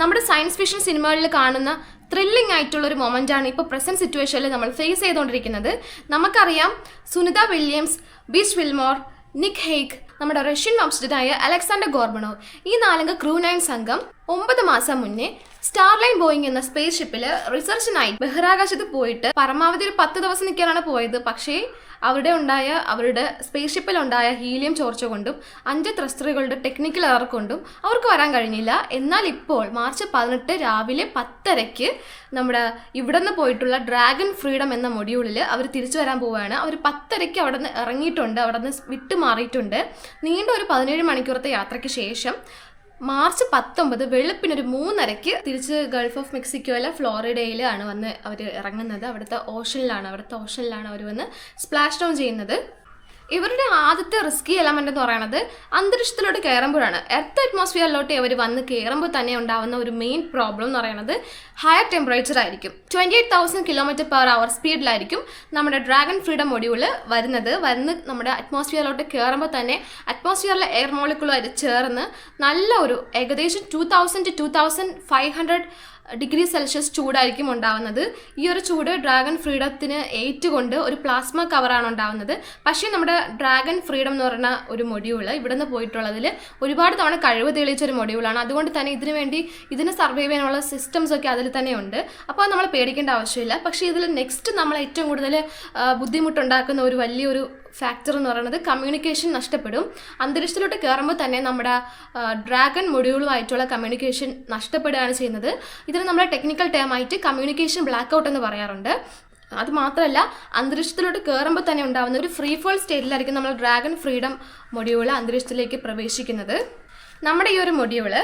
നമ്മുടെ science fiction സിനിമകളിൽ കാണുന്ന ത്രില്ലിംഗ് ആയിട്ടുള്ള ഒരു മൊമെന്റ് ആണ് ഇപ്പോൾ പ്രസന്റ് സിറ്റുവേഷനിൽ നമ്മൾ ഫേസ് ചെയ്തുകൊണ്ടിരിക്കുന്നത് നമുക്കറിയാം Sunita Williams Butch Wilmore Nick Hague നമ്മുടെ റഷ്യൻ വംശജനായ അലക്സാണ്ടർ ഗോർബണോവ്. ഈ നാലംഗ ക്രൂ നയൻ സംഘം ഒമ്പത് മാസം മുന്നേ സ്റ്റാർലൈൻ ബോയിങ് എന്ന സ്പേസ് ഷിപ്പിൽ റിസർച്ചിനായി ബഹിരാകാശത്ത് പോയിട്ട് പരമാവധി ഒരു പത്ത് ദിവസം നിൽക്കാനാണ് പോയത്. പക്ഷേ അവിടെ ഉണ്ടായ അവരുടെ സ്പേസ് ഷിപ്പിൽ ഉണ്ടായ ഹീലിയം ചോർച്ച കൊണ്ടും അഞ്ച് ത്രസ്റ്ററുകളുടെ ടെക്നിക്കൽ എറർ കൊണ്ടും അവർക്ക് വരാൻ കഴിഞ്ഞില്ല. എന്നാൽ ഇപ്പോൾ മാർച്ച് പതിനെട്ട് രാവിലെ പത്തരയ്ക്ക് നമ്മുടെ ഇവിടെ നിന്ന് പോയിട്ടുള്ള ഡ്രാഗൺ ഫ്രീഡം എന്ന മൊഡ്യൂളിൽ അവർ തിരിച്ചു വരാൻ പോവുകയാണ്. അവർ പത്തരയ്ക്ക് അവിടെ നിന്ന് ഇറങ്ങിയിട്ടുണ്ട് അവിടെ നിന്ന് വിട്ടു മാറിയിട്ടുണ്ട് നീണ്ട ഒരു പതിനേഴ് മണിക്കൂറത്തെ യാത്രയ്ക്ക് ശേഷം മാർച്ച് പത്തൊമ്പത് വെളുപ്പിനൊരു മൂന്നരയ്ക്ക് തിരിച്ച് ഗൾഫ് ഓഫ് മെക്സിക്കോയിലെ ഫ്ലോറിഡയിലാണ് വന്ന് അവർ ഇറങ്ങുന്നത്. അവിടുത്തെ ഓഷനിലാണ് അവിടുത്തെ ഓഷനിലാണ് അവർ വന്ന് സ്പ്ലാഷ് ഡൗൺ ചെയ്യുന്നത്. ഇവരുടെ ആദ്യത്തെ റിസ്കി എലമെന്റ് എന്ന് പറയുന്നത് അന്തരീക്ഷത്തിലോട്ട് കയറുമ്പോഴാണ് എർത്ത് അറ്റ്മോസ്ഫിയറിലോട്ട് ഇവർ വന്ന് കയറുമ്പോൾ തന്നെ ഉണ്ടാവുന്ന ഒരു മെയിൻ പ്രോബ്ലം എന്ന് പറയുന്നത് ഹയർ ടെമ്പറേച്ചർ ആയിരിക്കും. Twenty eight thousand kilometre per hour സ്പീഡിലായിരിക്കും നമ്മുടെ ഡ്രാഗൺ ഫ്രീഡം മൊഡ്യൂൾ വരുന്നത്. വന്ന് നമ്മുടെ അറ്റ്മോസ്ഫിയറിലോട്ട് കയറുമ്പോൾ തന്നെ അറ്റ്മോസ്ഫിയറിലെ എയർ മോളിക്കുളുമായിട്ട് ചേർന്ന് നല്ല ഒരു ഏകദേശം two thousand two thousand five hundred degree Celsius ചൂടായിരിക്കും ഉണ്ടാവുന്നത്. ഈ ഒരു ചൂട് ഡ്രാഗൺ ഫ്രീഡത്തിന് ഏറ്റുകൊണ്ട് ഒരു പ്ലാസ്മ കവറാണ് ഉണ്ടാവുന്നത്. പക്ഷേ നമ്മുടെ ഡ്രാഗൺ ഫ്രീഡം എന്ന് പറഞ്ഞ ഒരു മൊഡ്യൂൾ ഇവിടെ നിന്ന് പോയിട്ടുള്ളതിൽ ഒരുപാട് തവണ കഴിവ് തെളിയിച്ച ഒരു മൊഡ്യൂളാണ്. അതുകൊണ്ട് തന്നെ ഇതിനു വേണ്ടി ഇതിന് സർവൈവ് ചെയ്യാനുള്ള സിസ്റ്റംസ് ഒക്കെ അതിൽ തന്നെ ഉണ്ട്. അപ്പോൾ നമ്മൾ പേടിക്കേണ്ട ആവശ്യമില്ല. പക്ഷേ ഇതിൽ നെക്സ്റ്റ് നമ്മൾ ഏറ്റവും കൂടുതൽ ബുദ്ധിമുട്ടുണ്ടാക്കുന്ന ഒരു വലിയൊരു ഫാക്ടർ എന്ന് പറയുന്നത് കമ്മ്യൂണിക്കേഷൻ നഷ്ടപ്പെടും. അന്തരീക്ഷത്തിലോട്ട് കയറുമ്പോൾ തന്നെ നമ്മുടെ ഡ്രാഗൺ മൊഡ്യൂളുമായിട്ടുള്ള കമ്മ്യൂണിക്കേഷൻ നഷ്ടപ്പെടുകയാണ് ചെയ്യുന്നത്. ഇതിന് നമ്മുടെ ടെക്നിക്കൽ ടേം ആയിട്ട് കമ്മ്യൂണിക്കേഷൻ ബ്ലാക്ക് ഔട്ട് എന്ന് പറയാറുണ്ട്. അത് മാത്രമല്ല അന്തരീക്ഷത്തിലോട്ട് കയറുമ്പോൾ തന്നെ ഉണ്ടാകുന്ന ഒരു ഫ്രീ ഫോൾ സ്റ്റേറ്റിലായിരിക്കും നമ്മൾ ഡ്രാഗൺ ഫ്രീഡം മൊഡ്യൂൾ അന്തരീക്ഷത്തിലേക്ക് പ്രവേശിക്കുന്നത്. നമ്മുടെ ഈ ഒരു മൊഡ്യൂൾ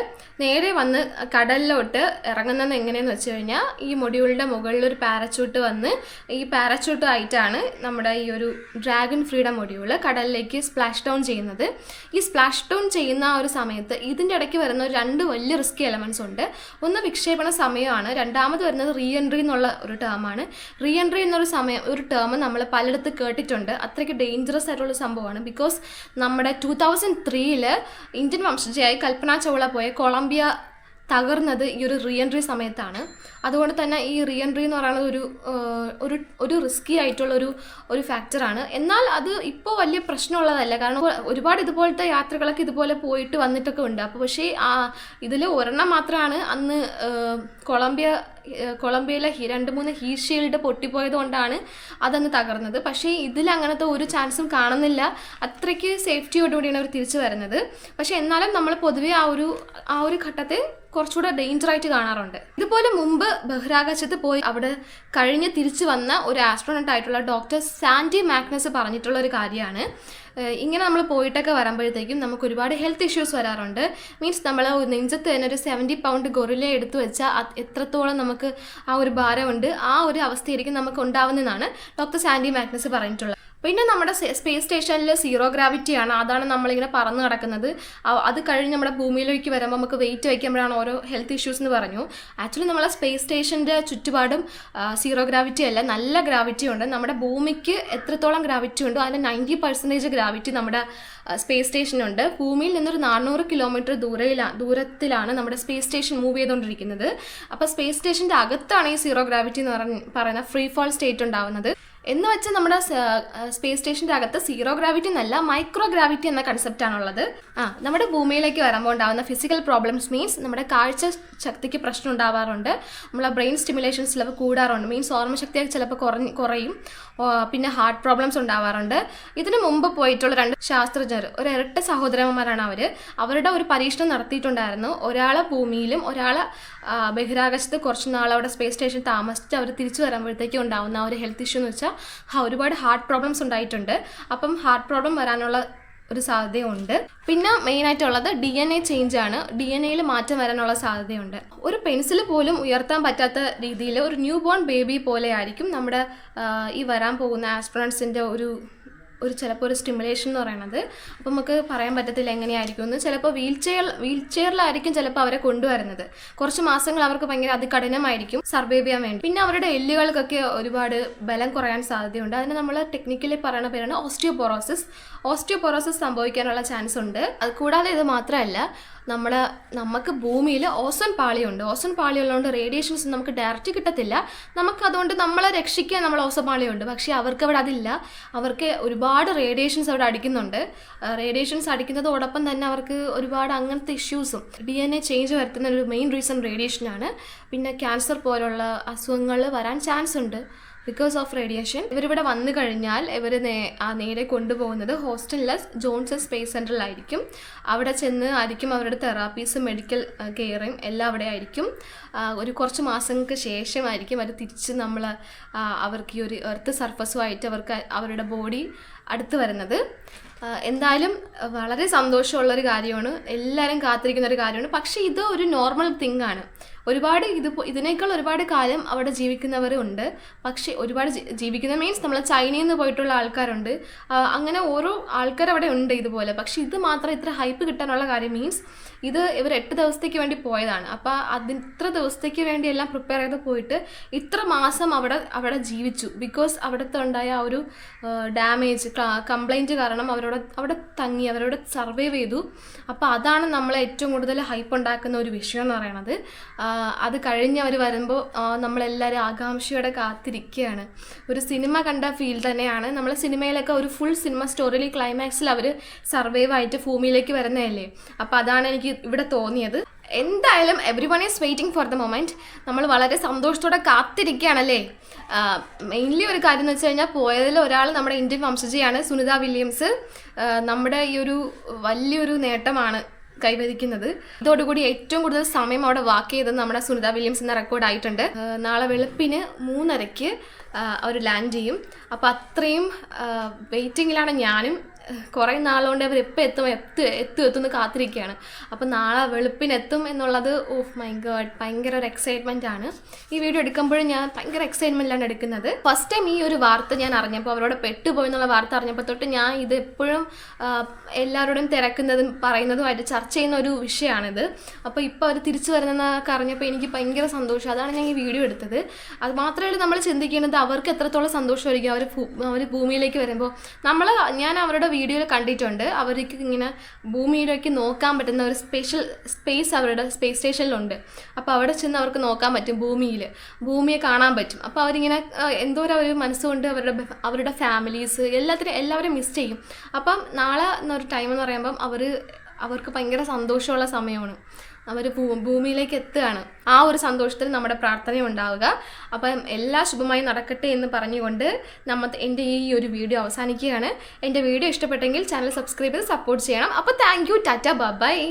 നേരെ വന്ന് കടലിലോട്ട് ഇറങ്ങുന്നത് എങ്ങനെയെന്ന് വെച്ച് കഴിഞ്ഞാൽ ഈ മൊഡ്യൂളിന്റെ മുകളിൽ ഒരു പാരച്യൂട്ട് വന്ന് ഈ പാരച്യൂട്ട് ആയിട്ടാണ് നമ്മുടെ ഈ ഒരു ഡ്രാഗൺ ഫ്രീഡം മൊഡ്യൂൾ കടലിലേക്ക് സ്പ്ലാഷ് ഡൗൺ ചെയ്യുന്നത്. ഈ സ്പ്ലാഷ് ഡൗൺ ചെയ്യുന്ന ആ ഒരു സമയത്ത് ഇതിന്റെ ഇടയ്ക്ക് വരുന്ന ഒരു രണ്ട് വലിയ റിസ്കി എലമെന്റ്സ് ഉണ്ട്. ഒന്ന് വിക്ഷേപണ സമയമാണ്. രണ്ടാമത് വരുന്നത് റീ എൻട്രി എന്നുള്ള ഒരു ടേമാണ് റീ എൻട്രി എന്നൊരു സമയം ഒരു ടേം നമ്മൾ പലയിടത്ത് കേട്ടിട്ടുണ്ട്. അത്രയ്ക്ക് ഡേഞ്ചറസ് ആയിട്ടുള്ള സംഭവമാണ്. ബിക്കോസ് നമ്മുടെ ടൂ തൗസൻഡ് ത്രീയിൽ ഇന്ത്യൻ വംശജയായി കൽപ്പന ചൗള പോയ കൊളംബിയ തകർന്നത് ഈ ഒരു റീഎൻട്രി സമയത്താണ്. അതുകൊണ്ട് തന്നെ ഈ റീഎൻട്രി എന്ന് പറയുന്നത് ഒരു ഒരു ഒരു റിസ്കി ആയിട്ടുള്ള ഒരു ഒരു ഫാക്ടറാണ് എന്നാൽ അത് ഇപ്പോൾ വലിയ പ്രശ്നമുള്ളതല്ല. കാരണം ഒരുപാട് ഇതുപോലത്തെ യാത്രകളൊക്കെ ഇതുപോലെ പോയിട്ട് വന്നിട്ടൊക്കെ ഉണ്ട്. അപ്പോൾ പക്ഷേ ഇതിൽ ഒരെണ്ണം മാത്രമാണ് അന്ന് കൊളംബിയ കൊളംബിയയിലെ രണ്ട് മൂന്ന് ഹീ ഷീൽഡ് പൊട്ടിപ്പോയത് കൊണ്ടാണ് അതന്ന് തകർന്നത്. പക്ഷേ ഇതിൽ അങ്ങനത്തെ ഒരു ചാൻസും കാണുന്നില്ല. അത്രയ്ക്ക് സേഫ്റ്റിയോടുകൂടിയാണ് അവർ തിരിച്ചു വരുന്നത്. പക്ഷേ എന്നാലും നമ്മൾ പൊതുവെ ആ ഒരു ആ ഒരു ഘട്ടത്തെ കുറച്ചുകൂടെ ഡേഞ്ചർ ആയിട്ട് കാണാറുണ്ട്. ഇതുപോലെ മുമ്പ് ബഹിരാകാശത്ത് പോയി അവിടെ കഴിഞ്ഞ് തിരിച്ചു വന്ന ഒരു ആസ്ട്രോണറ്റ് ആയിട്ടുള്ള ഡോക്ടർ സാൻഡി മാഗ്നസ് പറഞ്ഞിട്ടുള്ള ഒരു കാര്യമാണ്. ഇങ്ങനെ നമ്മൾ പോയിട്ടൊക്കെ വരുമ്പോഴത്തേക്കും നമുക്ക് ഒരുപാട് ഹെൽത്ത് ഇഷ്യൂസ് വരാറുണ്ട്. മീൻസ് നമ്മൾ നെഞ്ചത്ത് തന്നെ ഒരു സെവന്റി പൗണ്ട് ഗൊറില എടുത്തു വെച്ചാൽ എത്രത്തോളം നമുക്ക് ആ ഒരു ഭാരമുണ്ട് ആ ഒരു അവസ്ഥയായിരിക്കും നമുക്ക് ഉണ്ടാവുന്നതെന്നാണ് ഡോക്ടർ സാൻഡി മാഗ്നസ് പറഞ്ഞിട്ടുള്ളത്. പിന്നെ നമ്മുടെ സ്പേസ് സ്റ്റേഷനിൽ സീറോ ഗ്രാവിറ്റി ആണ്. അതാണ് നമ്മളിങ്ങനെ പറന്ന് കിടക്കുന്നത് അ- അത് കഴിഞ്ഞ് നമ്മുടെ ഭൂമിയിലേക്ക് വരുമ്പോൾ നമുക്ക് വെയിറ്റ് വയ്ക്കുമ്പോഴാണ് ഓരോ ഹെൽത്ത് ഇഷ്യൂസ് എന്ന് പറഞ്ഞു. ആക്ച്വലി നമ്മളെ സ്പേസ് സ്റ്റേഷന്റെ ചുറ്റുപാടും സീറോ ഗ്രാവിറ്റി അല്ല നല്ല ഗ്രാവിറ്റി ഉണ്ട്. നമ്മുടെ ഭൂമിക്ക് എത്രത്തോളം ഗ്രാവിറ്റി ഉണ്ടോ അതിന്റെ നയന്റി പെർസെന്റേജ് ഗ്രാവിറ്റി നമ്മുടെ സ്പേസ് സ്റ്റേഷനുണ്ട് ഭൂമിയിൽ നിന്നൊരു നാനൂറ് കിലോമീറ്റർ ദൂരയിലാണ് ദൂരത്തിലാണ് നമ്മുടെ സ്പേസ് സ്റ്റേഷൻ മൂവ് ചെയ്തുകൊണ്ടിരിക്കുന്നത് അപ്പോൾ സ്പേസ് സ്റ്റേഷന്റെ അകത്താണ് ഈ സീറോ ഗ്രാവിറ്റി എന്ന് പറഞ്ഞ പറയുന്ന ഫ്രീ ഫോൾ സ്റ്റേറ്റ് ഉണ്ടാവുന്നത്. എന്ന് വെച്ചാൽ നമ്മുടെ സ്പേസ് സ്റ്റേഷന്റെ അകത്ത് സീറോ ഗ്രാവിറ്റി എന്നല്ല മൈക്രോ ഗ്രാവിറ്റി എന്ന കൺസെപ്റ്റ് ആണുള്ളത്. ആ നമ്മുടെ ഭൂമിയിലേക്ക് വരുമ്പോൾ ഉണ്ടാകുന്ന ഫിസിക്കൽ പ്രോബ്ലംസ് മീൻസ് നമ്മുടെ കാഴ്ച ശക്തിക്ക് പ്രശ്നം ഉണ്ടാവാറുണ്ട്. നമ്മളെ ബ്രെയിൻ സ്റ്റിമുലേഷൻസ് ചിലപ്പോൾ കൂടാറുണ്ട്. മീൻസ് ഓർമ്മശക്തി ചിലപ്പോൾ കുറഞ്ഞ് കുറയും. പിന്നെ ഹാർട്ട് പ്രോബ്ലംസ് ഉണ്ടാവാറുണ്ട്. ഇതിനു മുമ്പ് പോയിട്ടുള്ള രണ്ട് ശാസ്ത്രജ്ഞർ ഒരു ഇരട്ട സഹോദരന്മാരാണ് അവർ അവരുടെ ഒരു പരീക്ഷണം നടത്തിയിട്ടുണ്ടായിരുന്നു. ഒരാളെ ഭൂമിയിലും ഒരാളെ ബഹിരാകാശത്ത് കുറച്ച് നാൾ അവിടെ സ്പേസ് സ്റ്റേഷൻ താമസിച്ച് അവർ തിരിച്ചു വരുമ്പോഴത്തേക്കും ഉണ്ടാവുന്ന ആ ഒരു ഹെൽത്ത് ഇഷ്യൂ എന്ന് വെച്ചാൽ ഒരുപാട് ഹാർട്ട് പ്രോബ്ലംസ് ഉണ്ടായിട്ടുണ്ട്. അപ്പം ഹാർട്ട് പ്രോബ്ലം വരാനുള്ള ഒരു സാധ്യതയുണ്ട്. പിന്നെ മെയിൻ ആയിട്ടുള്ളത് ഡി എൻ എ ചേഞ്ച് ആണ്. ഡി എൻ എയിൽ മാറ്റം വരാനുള്ള സാധ്യതയുണ്ട്. ഒരു പെൻസിൽ പോലും ഉയർത്താൻ പറ്റാത്ത രീതിയിൽ ഒരു ന്യൂ ബോൺ ബേബി പോലെ ആയിരിക്കും നമ്മുടെ ഈ വരാൻ പോകുന്ന ആസ്ട്രോണട്സിന്റെ ഒരു ഒരു ചിലപ്പോൾ ഒരു സ്റ്റിമുലേഷൻ എന്ന് പറയുന്നത് അപ്പോൾ നമുക്ക് പറയാൻ പറ്റത്തില്ല എങ്ങനെയായിരിക്കും എന്ന്. ചിലപ്പോൾ വീൽ ചെയർ വീൽ ചെയറിലായിരിക്കും ചിലപ്പോൾ അവരെ കൊണ്ടുവരുന്നത്. കുറച്ച് മാസങ്ങൾ അവർക്ക് ഭയങ്കര അതികഠിനമായിരിക്കും സർവൈവ് ചെയ്യാൻ വേണ്ടി. പിന്നെ അവരുടെ എല്ലുകൾക്കൊക്കെ ഒരുപാട് ബലം കുറയാൻ സാധ്യതയുണ്ട്. അതിന് നമ്മൾ ടെക്നിക്കലി പറയുന്ന പേരാണ് ഓസ്റ്റിയോപൊറോസിസ് ഓസ്റ്റിയോപൊറോസിസ് സംഭവിക്കാനുള്ള ചാൻസ് ഉണ്ട്. അത് കൂടാതെ ഇത് മാത്രമല്ല നമ്മുടെ നമുക്ക് ഭൂമിയിൽ ഓസോൺ പാളിയുണ്ട്. ഓസോൺ പാളി ഉള്ളതുകൊണ്ട് റേഡിയേഷൻസ് നമുക്ക് ഡയറക്റ്റ് കിട്ടത്തില്ല. നമുക്ക് അതുകൊണ്ട് നമ്മളെ രക്ഷിക്കാൻ നമ്മൾ ഓസോൺ പാളിയുണ്ട്. പക്ഷേ അവർക്ക് അവിടെ അതില്ല. അവർക്ക് ഒരുപാട് റേഡിയേഷൻസ് അവിടെ അടിക്കുന്നുണ്ട്. റേഡിയേഷൻസ് അടിക്കുന്നതോടൊപ്പം തന്നെ അവർക്ക് ഒരുപാട് അങ്ങനത്തെ ഇഷ്യൂസും ഡി എൻ എ ചേഞ്ച് വരുത്തുന്ന ഒരു മെയിൻ റീസൺ റേഡിയേഷനാണ് പിന്നെ ക്യാൻസർ പോലുള്ള അസുഖങ്ങൾ വരാൻ ചാൻസ് ഉണ്ട്. ബിക്കോസ് ഓഫ് റേഡിയേഷൻ ഇവരിവിടെ വന്നു കഴിഞ്ഞാൽ ഇവർ ആ നേരെ കൊണ്ടുപോകുന്നത് ഹോസ്റ്റലിലെ ജോൺസൺ സ്പേസ് സെന്ററിലായിരിക്കും അവിടെ ചെന്ന് ആയിരിക്കും അവരുടെ തെറാപ്പീസ് മെഡിക്കൽ കെയറും എല്ലാം അവിടെ ആയിരിക്കും. ഒരു കുറച്ച് മാസങ്ങൾക്ക് ശേഷമായിരിക്കും അവർ തിരിച്ച് നമ്മൾ അവർക്ക് ഈ ഒരു എർത്ത് സർഫസുമായിട്ട് അവർക്ക് അവരുടെ ബോഡി അടുത്ത് വരുന്നത്. എന്തായാലും വളരെ വളരെ സന്തോഷമുള്ളൊരു കാര്യമാണ്. എല്ലാവരും കാത്തിരിക്കുന്ന ഒരു കാര്യമാണ്. പക്ഷേ ഇത് ഒരു നോർമൽ തിങ് ആണ്. ഒരുപാട് ഇത് ഇതിനേക്കാൾ ഒരുപാട് കാലം അവിടെ ജീവിക്കുന്നവർ ഉണ്ട്. പക്ഷേ ഒരുപാട് ജീവിക്കുന്ന മീൻസ് നമ്മൾ ചൈനയിൽ നിന്ന് പോയിട്ടുള്ള ആൾക്കാരുണ്ട്. അങ്ങനെ ഓരോ ആൾക്കാർ അവിടെ ഉണ്ട് ഇതുപോലെ. പക്ഷേ ഇത് മാത്രം ഇത്ര ഹൈപ്പ് കിട്ടാനുള്ള കാര്യം മീൻസ് ഇത് ഇവർ എട്ട് ദിവസത്തേക്ക് വേണ്ടി പോയതാണ്. അപ്പോൾ അതിന് ഇത്ര ദിവസത്തേക്ക് വേണ്ടി എല്ലാം പ്രിപ്പയർ ചെയ്ത് പോയിട്ട് ഇത്ര മാസം അവിടെ അവിടെ ജീവിച്ചു. ബിക്കോസ് അവിടുത്തെ ഉണ്ടായ ആ ഒരു ഡാമേജ് കംപ്ലൈന്റ് കാരണം അവരോട് അവിടെ തങ്ങി അവരോട് സർവൈവ് ചെയ്തു. അപ്പോൾ അതാണ് നമ്മളെ ഏറ്റവും കൂടുതൽ ഹൈപ്പ് ഉണ്ടാക്കുന്ന ഒരു വിഷയം എന്ന് പറയുന്നത് അത് കഴിഞ്ഞ് അവർ വരുമ്പോൾ നമ്മളെല്ലാവരും ആകാംക്ഷയോടെ കാത്തിരിക്കുകയാണ്. ഒരു സിനിമ കണ്ട ഫീൽ തന്നെയാണ്. നമ്മൾ സിനിമയിലൊക്കെ ഒരു ഫുൾ സിനിമ സ്റ്റോറിയിൽ ക്ലൈമാക്സിൽ അവർ സർവൈവ് ആയിട്ട് ഭൂമിയിലേക്ക് വരുന്നതല്ലേ? അപ്പോൾ അതാണ് എനിക്ക് ഇവിടെ തോന്നിയത്. എന്തായാലും every one is waiting for the moment നമ്മൾ വളരെ സന്തോഷത്തോടെ കാത്തിരിക്കുകയാണല്ലേ? മെയിൻലി ഒരു കാര്യം എന്ന് വെച്ച് കഴിഞ്ഞാൽ പോയതിൽ ഒരാൾ നമ്മുടെ ഇന്ത്യൻ വംശജയാണ് സുനിത വില്യംസ്. നമ്മുടെ ഈ ഒരു വലിയൊരു നേട്ടമാണ് കൈവരിക്കുന്നത്. ഇതോടുകൂടി ഏറ്റവും കൂടുതൽ സമയം അവിടെ വാക്ക് ചെയ്തത് നമ്മുടെ സുനിത വില്യംസ് എന്ന റെക്കോർഡ് ആയിട്ടുണ്ട്. നാളെ വെളുപ്പിന് മൂന്നരയ്ക്ക് അവർ ലാൻഡ് ചെയ്യും. അപ്പോൾ അത്രയും വെയിറ്റിങ്ങിലാണ് ഞാനും കുറേ നാളുകൊണ്ട് അവർ എപ്പോൾ എത്തും എത്തും എത്തും എത്തുമെന്ന് കാത്തിരിക്കുകയാണ്. അപ്പോൾ നാളെ വെളുപ്പിനെത്തും എന്നുള്ളത് ഓഫ് മൈ ഗേഡ് ഭയങ്കര ഒരു എക്സൈറ്റ്മെന്റ് ആണ്. ഈ വീഡിയോ എടുക്കുമ്പോഴും ഞാൻ ഭയങ്കര എക്സൈറ്റ്മെന്റിലാണ് എടുക്കുന്നത്. ഫസ്റ്റ് ടൈം ഈ ഒരു വാർത്ത ഞാൻ അറിഞ്ഞപ്പോൾ അവരോട് പെട്ടുപോയി എന്നുള്ള വാർത്ത അറിഞ്ഞപ്പോൾ തൊട്ട് ഞാൻ ഇത് എപ്പോഴും എല്ലാവരോടും തിരക്കുന്നതും പറയുന്നതുമായിട്ട് ചർച്ച ചെയ്യുന്ന ഒരു വിഷയമാണിത്. അപ്പോൾ ഇപ്പോൾ അവർ തിരിച്ചു വരുന്നതെന്നൊക്കെ അറിഞ്ഞപ്പോൾ എനിക്ക് ഭയങ്കര സന്തോഷം. അതാണ് ഞാൻ ഈ വീഡിയോ എടുത്തത്. അത് മാത്രമല്ല നമ്മൾ ചിന്തിക്കുന്നത് അവർക്ക് എത്രത്തോളം സന്തോഷമായിരിക്കും. അവർ അവർ ഭൂമിയിലേക്ക് വരുമ്പോൾ. നമ്മൾ ഞാൻ അവരുടെ വീഡിയോയിൽ കണ്ടിട്ടുണ്ട്. അവർക്ക് ഇങ്ങനെ ഭൂമിയിലേക്ക് നോക്കാൻ പറ്റുന്ന ഒരു സ്പെഷ്യൽ സ്പേസ് അവരുടെ സ്പേസ് സ്റ്റേഷനിലുണ്ട് അപ്പോൾ അവിടെ ചെന്ന് അവർക്ക് നോക്കാൻ പറ്റും ഭൂമിയിൽ ഭൂമിയെ കാണാൻ പറ്റും. അപ്പോൾ അവരിങ്ങനെ എന്തോരം അവർ മനസ്സുകൊണ്ട് അവരുടെ അവരുടെ ഫാമിലീസ് എല്ലാത്തിനും എല്ലാവരും മിസ് ചെയ്യും. അപ്പം നാളെ എന്നൊരു ടൈം എന്ന് പറയുമ്പം അവർ അവർക്ക് ഭയങ്കര സന്തോഷമുള്ള സമയമാണ്. അവർ ഭൂ ഭൂമിയിലേക്ക് എത്തുകയാണ്. ആ ഒരു സന്തോഷത്തിൽ നമ്മുടെ പ്രാർത്ഥന ഉണ്ടാവുക. അപ്പം എല്ലാ ശുഭമായി നടക്കട്ടെ എന്ന് പറഞ്ഞുകൊണ്ട് നമ്മൾ എന്റെ ഈ ഒരു വീഡിയോ അവസാനിക്കുകയാണ്. എന്റെ വീഡിയോ ഇഷ്ടപ്പെട്ടെങ്കിൽ ചാനൽ സബ്സ്ക്രൈബ് ചെയ്ത് സപ്പോർട്ട് ചെയ്യണം. അപ്പോൾ താങ്ക് യു. ടാറ്റ. ബൈ.